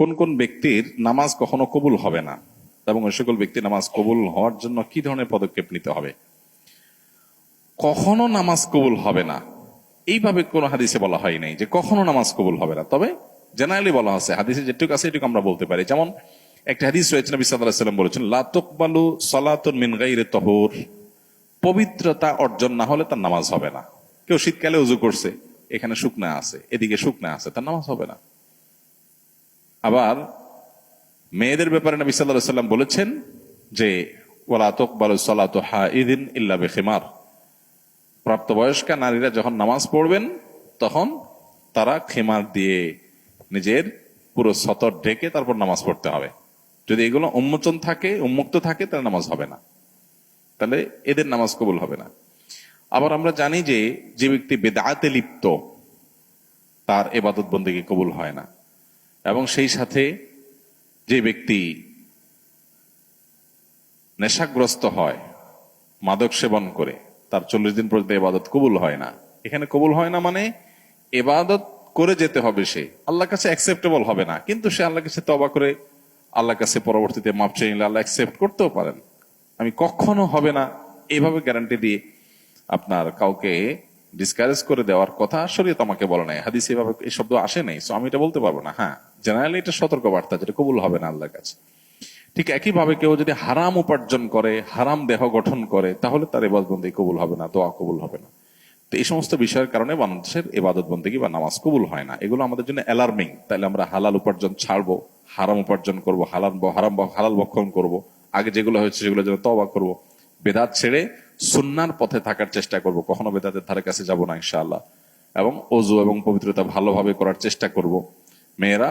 কোন কোন ব্যক্তির নামাজ কখনো কবুল হবে না? এবং ওই সকল ব্যক্তির নামাজ কবুল হওয়ার জন্য কি ধরনের পদক্ষেপ নিতে হবে? কখনো নামাজ কবুল হবে না। এইভাবে কোন হাদিসে বলা হয় নাই যে কখনো নামাজ কবুল হবে না। তবে জেনারেলি বলা আছে, হাদিসে যেটুকু আছে এটুকু আমরা বলতে পারি। যেমন একটা হাদিস রয়েছে, নবী আলাইহি সাল্লাম বলেছেন, লা তুকবালু সালাতুন মিন গায়রি তাহুর। পবিত্রতা অর্জন না হলে তার নামাজ হবে না। কেউ শীতকালে উজু করছে, এখানে শুকনা আছে, এদিকে শুকনা আছে, তার নামাজ হবে না। আবার মেয়েদের ব্যাপারে নবী আলাইহি সাল্লাম বলেছেন যে ওলা তুকবালু সালাতু হাইদিন ইল্লা বিখিমার। প্রাপ্তবয়স্কা নারীরা যখন নামাজ পড়বেন, তখন তারা খেমার দিয়ে নিজের পুরো সতর ঢেকে তারপর নামাজ পড়তে হবে। যদি এগুলো উন্মোচন থাকে, উন্মুক্ত থাকে, তাহলে নামাজ হবে না। তাহলে এদের নামাজ কবুল হবে না। আবার আমরা জানি যে যে ব্যক্তি বেদাতে লিপ্ত, তার এবাদত বন্দেগী কবুল হয় না। এবং সেই সাথে যে ব্যক্তি নেশাগ্রস্ত হয়, মাদক সেবন করে, তার চল্লিশ দিন পর্যন্ত এবাদত কবুল হয় না। এখানে কবুল হয় না মানে এবাদত করে যেতে হবে সে। আল্লাহর কাছে অ্যাকসেপ্টেবল হবে না। কিন্তু সে আল্লাহর কাছে তবা করে আল্লাহর কাছে পরবর্তীতে মাপ চেয়ে নিলে আল্লাহ অ্যাকসেপ্ট করতেও পারেন। আমি কখনো হবে না। এইভাবে গ্যারান্টি দিয়ে আপনার কাউকে ডিসকারেজ করে দেওয়ার কথা শরীয়ত আমাকে বলে নাই। হাদিস এভাবে এই শব্দ আসে নাই। সো আমি এটা বলতে পারব না। হ্যাঁ। জেনারেলি এটা সতর্ক বার্তা যেটা কবুল হবে না আল্লাহর কাছে। ঠিক একইভাবে কেউ যদি হারাম উপার্জন করে, হারাম দেহ গঠন করে, তাহলে তার এবাদত বন্দী কবুল হবে না, দোয়া কবুল হবে না। তো এই সমস্ত বিষয়ের কারণে মানুষের এবাদত বন্দী বা নামাজ কবুল হয় না। এগুলো আমাদের জন্য অ্যালার্মিং তাহলে আমরা হালাল উপার্জন ছাড়বো, হারাম উপার্জন করব, হালাল হারাম হালাল বক্ষণ করব, আগে যেগুলো হয়েছে সেগুলো যেন তবা করব। বেদাত ছেড়ে সুন্নার পথে থাকার চেষ্টা করব। কখনো বেদাতের ধারে কাছে যাব না, ইনশাআল্লাহ। এবং অজু এবং পবিত্রতা ভালোভাবে করার চেষ্টা করব। মেয়েরা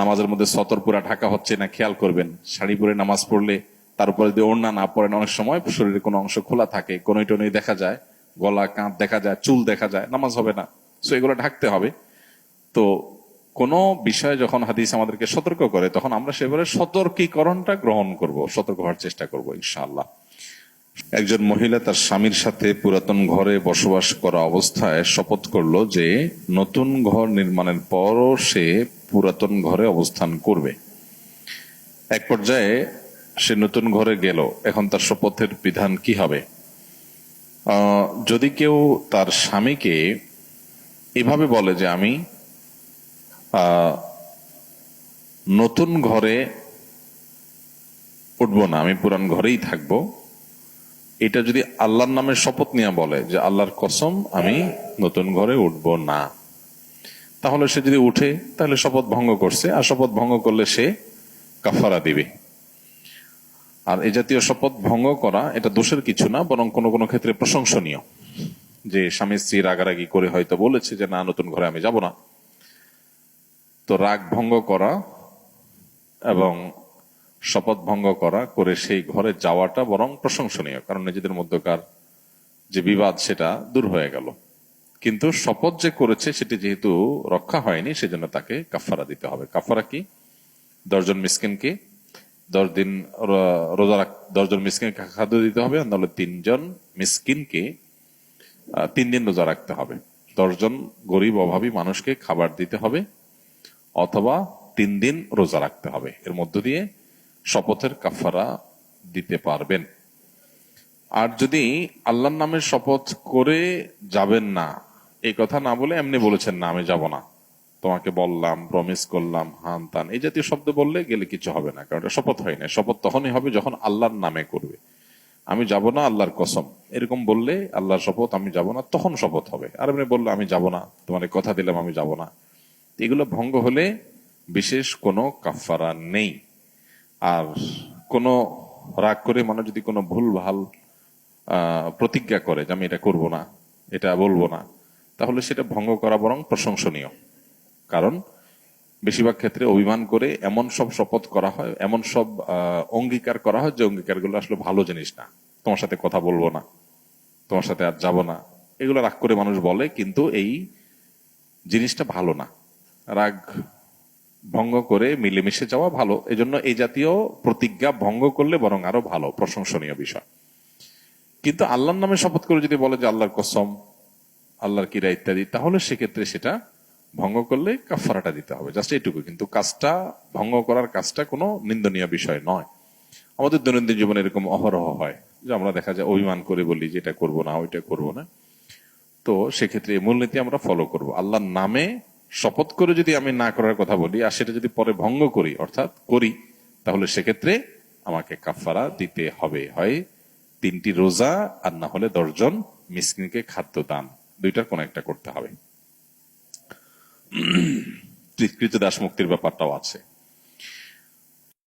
নামাজের মধ্যে সতর পুরা ঢাকা হচ্ছে না, খেয়াল করবেন। শাড়ি পরে নামাজ পড়লে তার উপরে যদি ওড়না না পড়েন, অনেক সময় শরীরের কোনো অংশ খোলা থাকে, কোনো টনই দেখা যায়, গলা, কাঁধ দেখা যায়, চুল দেখা যায়, নামাজ হবে না। সো এগুলো ঢাকতে হবে। তো কোনো বিষয়ে যখন হাদিস আমাদেরকে সতর্ক করে, তখন আমরা সেভাবে সতর্কীকরণটা গ্রহণ করব, সতর্ক হওয়ার চেষ্টা করব, ইনশাআল্লাহ। একজন মহিলা তার স্বামীর সাথে পুরাতন ঘরে বসবাস করা অবস্থায় শপথ করল যে নতুন ঘর নির্মাণের পরও সে পুরাতন ঘরে অবস্থান করবে। এক পর্যায়ে সে নতুন ঘরে গেল। এখন তার শপথের বিধান কি হবে? যদি কেউ তার স্বামীকে এভাবে বলে যে আমি নতুন ঘরে উঠবো না, আমি পুরান ঘরেই থাকব এটা যদি আল্লাহর নামে শপথ নিয়ে বলে যে আল্লাহর কসম, আমি নতুন ঘরে উঠব না। তাহলে সে যদি উঠে, তাহলে শপথ ভঙ্গ করছে, আর শপথ ভঙ্গ করলে সে কাফারা দিবে। আর এই জাতীয় শপথ ভঙ্গ করা, এটা দোষের কিছু না, বরং কোনো কোনো ক্ষেত্রে প্রশংসনীয়। যে স্বামী স্ত্রী রাগারাগি করে হয়তো বলেছে যে, না, নতুন ঘরে আমি যাব না। তো রাগ ভঙ্গ করা এবং শপথ ভঙ্গ করা, করে সেই ঘরে যাওয়াটা বরং প্রশংসনীয়, কারণ নিজেদের মধ্যকার যে বিবাদ সেটা দূর হয়ে গেল। কিন্তু শপথ যে করেছে সেটি যেহেতু রক্ষা হয়নি, সেজন্য তাকে কাফারা দিতে হবে। কাফারা কি? দশজন মিসকিনকে দশ দিন রোজা রাখ, দশজন মিসকিনকে খাদ্য দিতে হবে নাহলে তিনজন মিসকিনকে তিন দিন রোজা রাখতে হবে। দশজন গরিব, অভাবী মানুষকে খাবার দিতে হবে, অথবা তিন দিন রোজা রাখতে হবে। এর মধ্য দিয়ে শপথের কাফারা দিতে পারবেন। আর যদি আল্লাহর নামের শপথ করে যাবেন না, এই কথা না বলে এমনি বলেছেন, না, আমি যাব না। তোমাকে বললাম প্রমিস করলাম, হান তান। এই জাতীয় শব্দ বললে গেলে কিছু হবে না, কারণ শপথ হয় না শপথ তখনই হবে যখন আল্লাহর নামে করবে। আমি যাব না, আল্লাহর কসম। এরকম বললে আল্লাহর শপথ, আমি যাব না, তখন শপথ হবে। আর এমনি বলল, আমি যাব না, তোমার কথা দিলাম, আমি যাব না। এগুলো ভঙ্গ হলে বিশেষ কোনো কাফারা নেই। আর কোনো রাগ করে মানুষ যদি কোনো ভুল, ভালো প্রতিজ্ঞা করে যে আমি এটা করব না, এটা বলব না, তাহলে সেটা ভঙ্গ করা বরং প্রশংসনীয়। কারণ বেশিরভাগ ক্ষেত্রে অভিমান করে এমন সব শপথ করা হয়, এমন সব অঙ্গীকার করা হয় যে অঙ্গীকারগুলো আসলে ভালো জিনিস না। তোমার সাথে কথা বলব না, তোমার সাথে আর যাব না। এগুলো রাগ করে মানুষ বলে, কিন্তু এই জিনিসটা ভালো না। রাগ ভঙ্গ করে মিলেমিশে যাওয়া ভালো। এজন্য এই জাতীয় প্রতিজ্ঞা ভঙ্গ করলে বরং আরও ভালো, প্রশংসনীয় বিষয়। কিন্তু আল্লাহর নামে শপথ করে যদি বলে যে আল্লাহর কসম, আল্লাহর কিরা ইত্যাদি, তাহলে সেক্ষেত্রে সেটা ভঙ্গ করলে কাফারাটা দিতে হবে। জাস্ট এইটুকু কিন্তু কাজটা, ভঙ্গ করার কাজটা কোনো নিন্দনীয় বিষয় নয়। আমাদের দৈনন্দিন জীবনে এরকম অহরহ হয় যে আমরা দেখা যায় অভিমান করে বলি যে এটা করব না, ওইটা করব না। তো সেক্ষেত্রে মূলনীতি আমরা ফলো করব। আল্লাহর নামে শপথ করে যদি আমি না করার কথা বলি, আর সেটা যদি পরে ভঙ্গ করি, অর্থাৎ করি, তাহলে সেক্ষেত্রে আমাকে কাফারা দিতে হবে। হয় তিনটি রোজা আর না হলে দশজন মিসকিনকে খাদ্য দান। দুইটার কোন একটা করতে হবে। কৃত দাস মুক্তির ব্যাপারটাও আছে।